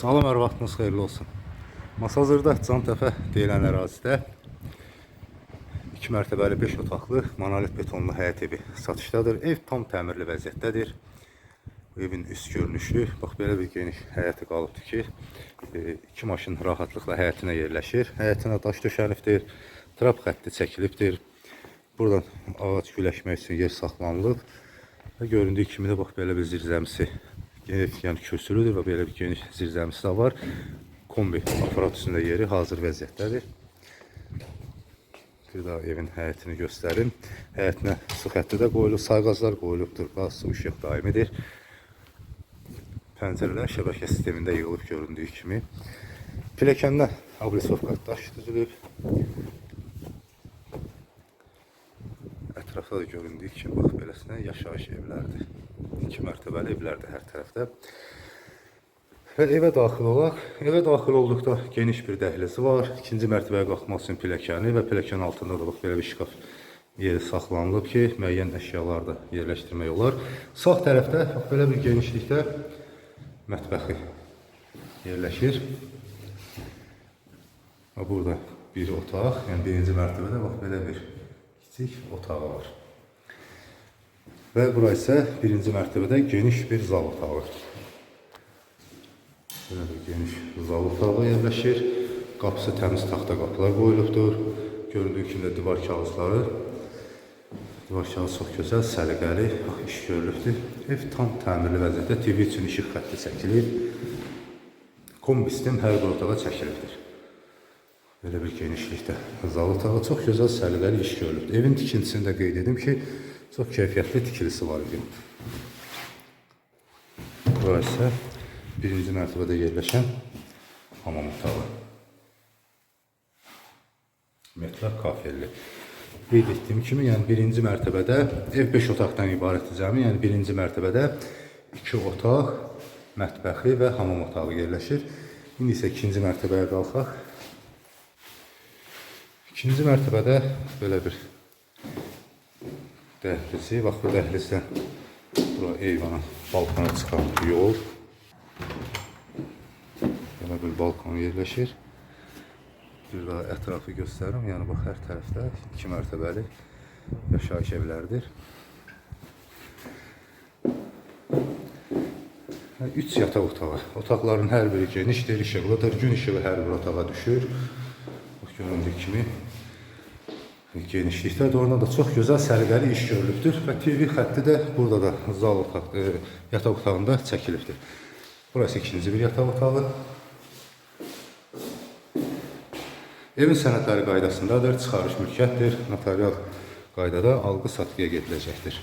Salam, hər vaxtınız xeyirli olsun. Masazırda Can Təpə deyilən ərazidə 2 mərtəbəli 5 otaqlı monolit betonlu həyət evi satışdadır. Ev tam təmirli vəziyyətdədir. Bu evin üst görünüşü, bax belə bir geniş həyəti qalıbdır ki, e, iki maşın rahatlıqla həyətinə yerləşir. Həyətinə daş döşənibdir, trap xətti çəkilibdir. Buradan ağac güləşmək üçün yer saxlanılıb. Və göründüyü kimi də bax belə bir zirzəmisi, geniş, yəni kürsülüdür və belə bir geniş zirzəmisi də var. Kombi aparat üstündə yeri hazır vəziyyətdədir. Bir daha evin həyətini göstərim. Həyətinə su xətti də qoyulub, sayğaclar qoyulubdur, qaz, su, işıq daimidir. Pəncərələr şəbəkə sistemində yığılıb göründüyü kimi. Pilləkəndə ablisovka daş düzülüb. Ətrafda da göründüyü kimi bax beləsinə yaşayış evlərdir. İki mərtəbəli evlərdir hər tərəfdə. Və evə daxil olaq. Evə daxil olduqda geniş bir dəhlizi var. İkinci mərtəbəyə qalxmaq üçün pilləkəni və pilləkənin altında da bax belə bir şkaf yeri saxlanılıb ki, müəyyən əşyaları da yerləşdirmək olar. Sağ tərəfdə belə bir genişlikdə mətbəxi yerləşir. Və burada bir otaq, yəni birinci mərtəbədə bax belə bir kiçik otağı var. Və bura isə birinci mərtəbədə geniş bir zal otağı. Belə bir geniş zal otağı yerləşir. Qapısı təmiz taxta qapılar qoyulubdur. Göründüyü kimi də divar kağızları. Divar kağızı çox gözəl, səliqəli, iş görülübdür. Ev tam təmirli vəziyyətdə, TV üçün işıq xətti çəkilib. Kombi sistem hər bir otağa çəkilibdir. Belə bir genişlikdə zal otağı çox gözəl, səliqəli iş görülübdür. Evin tikintisini də qeyd edim ki, çox keyfiyyətli tikilisi var evin. Bura isə birinci mərtəbədə yerləşən hamam otağı. Metlər kafelli. Qeyd etdiyim kimi, yəni birinci mərtəbədə ev 5 otaqdan ibarətdir cəmi. Yəni birinci mərtəbədə 2 otaq, mətbəxi və hamam otağı yerləşir. İndi isə ikinci mərtəbəyə qalxaq. İkinci mərtəbədə belə bir dəhlizi, bax bu dəhlizdən bura eyvana, balkona çıxan yol. Belə bir balkon yerləşir. Bir daha ətrafı göstərim. Yəni bax hər tərəfdə iki mərtəbəli yaşayış evləridir. Və Üç yataq otağı. Otaqların hər biri genişdir, işıqlıdır. Gün işığı hər bir otağa düşür. Bax göründüyü kimi genişlikdə də orada da çox gözəl səliqəli iş görülübdür və TV xətti də burada da zal otaq, e, yataq otağında çəkilibdir. Burası ikinci bir yataq otağı. Evin sənədləri qaydasındadır, çıxarış mülkiyyətdir, notarial qaydada alqı-satqıya gediləcəkdir.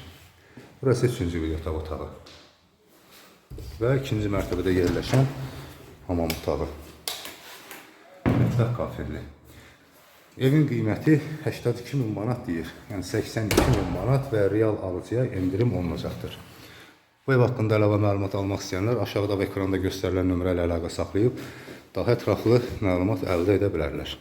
Burası üçüncü bir yataq otağı. Və ikinci mərtəbədə yerləşən hamam otağı. Mətbəx kafelli. Evin qiyməti 82 min manat deyir. Yəni 82 min manat və real alıcıya endirim olunacaqdır. Bu ev haqqında əlavə məlumat almaq istəyənlər aşağıda və ekranda göstərilən nömrə ilə əlaqə saxlayıb daha ətraflı məlumat əldə edə bilərlər.